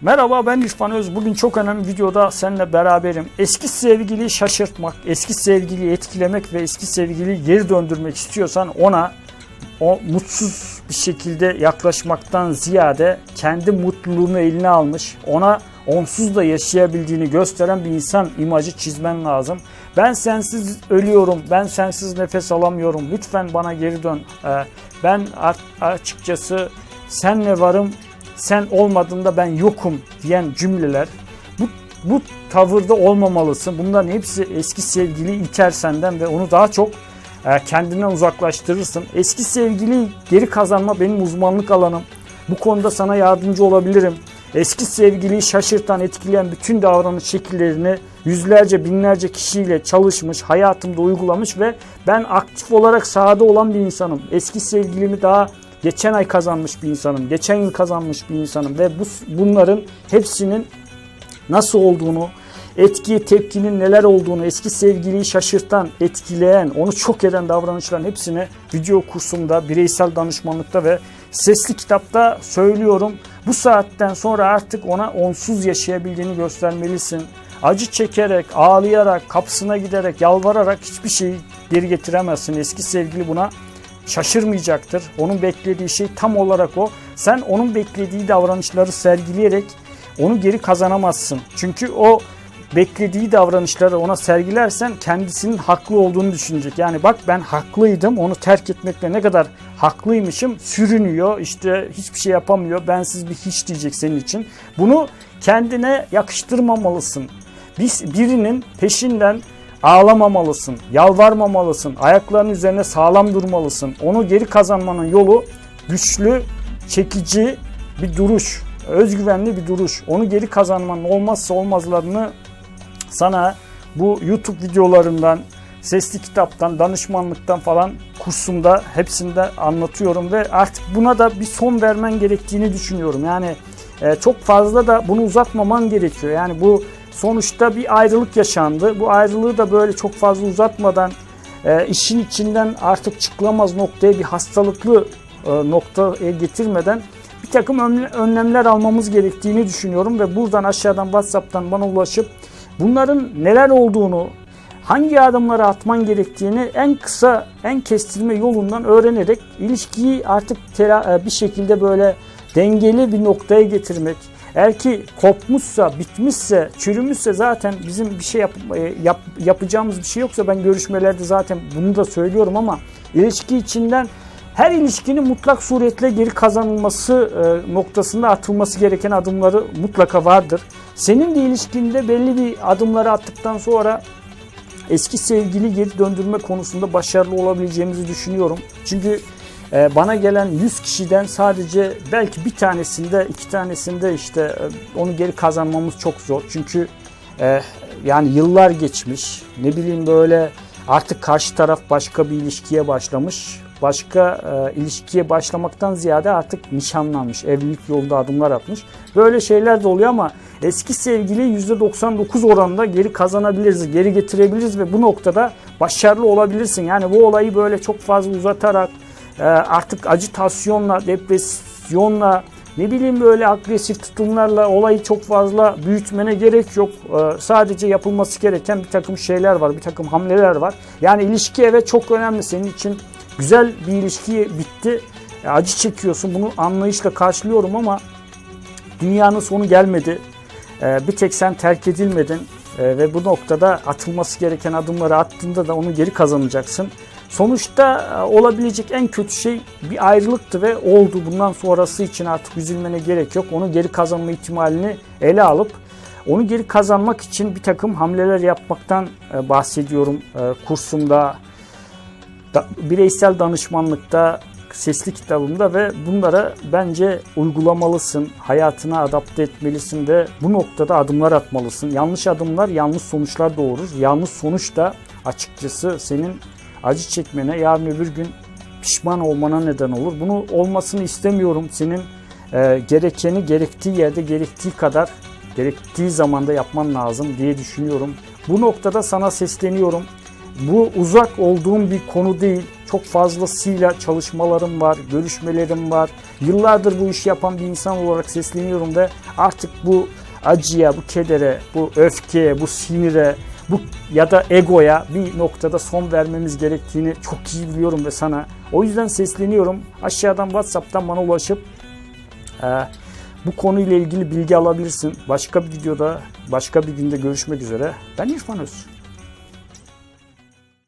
Merhaba ben İrfan Öz. Bugün çok önemli videoda seninle beraberim. Eski sevgiliyi şaşırtmak, eski sevgiliyi etkilemek ve eski sevgiliyi geri döndürmek istiyorsan ona o mutsuz bir şekilde yaklaşmaktan ziyade kendi mutluluğunu eline almış, ona onsuz da yaşayabildiğini gösteren bir insan imajı çizmen lazım. Ben sensiz ölüyorum, ben sensiz nefes alamıyorum, lütfen bana geri dön. Ee, Ben açıkçası senle varım, sen olmadığında ben yokum diyen cümleler bu, bu tavırda olmamalısın. Bunların hepsi eski sevgili iter senden ve onu daha çok e, kendinden uzaklaştırırsın. Eski sevgili geri kazanma benim uzmanlık alanım. Bu konuda sana yardımcı olabilirim. Eski sevgiliyi şaşırtan, etkileyen bütün davranış şekillerini yüzlerce, binlerce kişiyle çalışmış, hayatımda uygulamış ve ben aktif olarak sahada olan bir insanım. Eski sevgilimi daha geçen ay kazanmış bir insanım, geçen yıl kazanmış bir insanım ve bu bunların hepsinin nasıl olduğunu, etki, tepkinin neler olduğunu, eski sevgiliyi şaşırtan, etkileyen, onu çok eden davranışların hepsini video kursumda, bireysel danışmanlıkta ve sesli kitapta söylüyorum. Bu saatten sonra artık ona onsuz yaşayabildiğini göstermelisin. Acı çekerek, ağlayarak, kapısına giderek, yalvararak hiçbir şeyi geri getiremezsin. Eski sevgili buna şaşırmayacaktır. Onun beklediği şey tam olarak o. Sen onun beklediği davranışları sergileyerek onu geri kazanamazsın. Çünkü o beklediği davranışları ona sergilersen kendisinin haklı olduğunu düşünecek. Yani bak ben haklıydım onu terk etmekle ne kadar haklıymışım sürünüyor işte hiçbir şey yapamıyor bensiz bir hiç diyecek senin için. Bunu kendine yakıştırmamalısın. Biz birinin peşinden ağlamamalısın, yalvarmamalısın, ayaklarının üzerine sağlam durmalısın. Onu geri kazanmanın yolu güçlü, çekici bir duruş, özgüvenli bir duruş. Onu geri kazanmanın olmazsa olmazlarını sana bu YouTube videolarından, sesli kitaptan, danışmanlıktan falan kursumda hepsinde anlatıyorum ve artık buna da bir son vermen gerektiğini düşünüyorum. Yani e, çok fazla da bunu uzatmaman gerekiyor. Yani bu sonuçta bir ayrılık yaşandı. Bu ayrılığı da böyle çok fazla uzatmadan e, işin içinden artık çıkılamaz noktaya bir hastalıklı e, noktaya getirmeden bir takım önlemler almamız gerektiğini düşünüyorum ve buradan aşağıdan WhatsApp'tan bana ulaşıp bunların neler olduğunu, hangi adımları atman gerektiğini en kısa, en kestirme yolundan öğrenerek ilişkiyi artık bir şekilde böyle dengeli bir noktaya getirmek. Eğer ki kopmuşsa, bitmişse, çürümüşse zaten bizim bir şey yap, yap, yapacağımız bir şey yoksa ben görüşmelerde zaten bunu da söylüyorum ama ilişki içinden her ilişkinin mutlak suretle geri kazanılması e, noktasında atılması gereken adımları mutlaka vardır. Senin de ilişkinde belli bir adımları attıktan sonra eski sevgili geri döndürme konusunda başarılı olabileceğimizi düşünüyorum. Çünkü e, bana gelen 100 kişiden sadece belki bir tanesinde, iki tanesinde işte e, onu geri kazanmamız çok zor. Çünkü yani yıllar geçmiş, ne bileyim böyle artık karşı taraf başka bir ilişkiye başlamış başka e, ilişkiye başlamaktan ziyade artık nişanlanmış, evlilik yolunda adımlar atmış. Böyle şeyler de oluyor ama eski sevgili %99 oranında geri kazanabiliriz, geri getirebiliriz ve bu noktada başarılı olabilirsin. Yani bu olayı böyle çok fazla uzatarak e, artık acitasyonla, depresyonla, ne bileyim böyle agresif tutumlarla olayı çok fazla büyütmene gerek yok. Ee, sadece yapılması gereken bir takım şeyler var, bir takım hamleler var. Yani ilişki evet çok önemli senin için Güzel bir ilişki bitti. E, acı çekiyorsun. Bunu anlayışla karşılıyorum ama dünyanın sonu gelmedi. E, bir tek sen terk edilmedin. Ve bu noktada atılması gereken adımları attığında da onu geri kazanacaksın. Sonuçta olabilecek en kötü şey bir ayrılıktı ve oldu. Bundan sonrası için artık üzülmene gerek yok. Onu geri kazanma ihtimalini ele alıp onu geri kazanmak için bir takım hamleler yapmaktan bahsediyorum kursumda, bireysel danışmanlıkta, sesli kitabımda ve bunlara bence uygulamalısın, hayatına adapte etmelisin ve bu noktada adımlar atmalısın. Yanlış adımlar yanlış sonuçlar doğurur. Yanlış sonuç da açıkçası senin acı çekmene, yarın öbür gün pişman olmana neden olur. Bunu olmasını istemiyorum. Senin e, gerekeni gerektiği yerde gerektiği kadar gerektiği zamanda yapman lazım diye düşünüyorum. Bu noktada sana sesleniyorum. Bu uzak olduğum bir konu değil. Çok fazlasıyla çalışmalarım var, görüşmelerim var. Yıllardır bu işi yapan bir insan olarak sesleniyorum ve artık bu acıya, bu kedere, bu öfkeye, bu sinire, bu ya da egoya bir noktada son vermemiz gerektiğini çok iyi biliyorum ve sana. O yüzden sesleniyorum. Aşağıdan WhatsApp'tan bana ulaşıp e, bu konuyla ilgili bilgi alabilirsin. Başka bir videoda, başka bir günde görüşmek üzere. Ben İrfan Öz.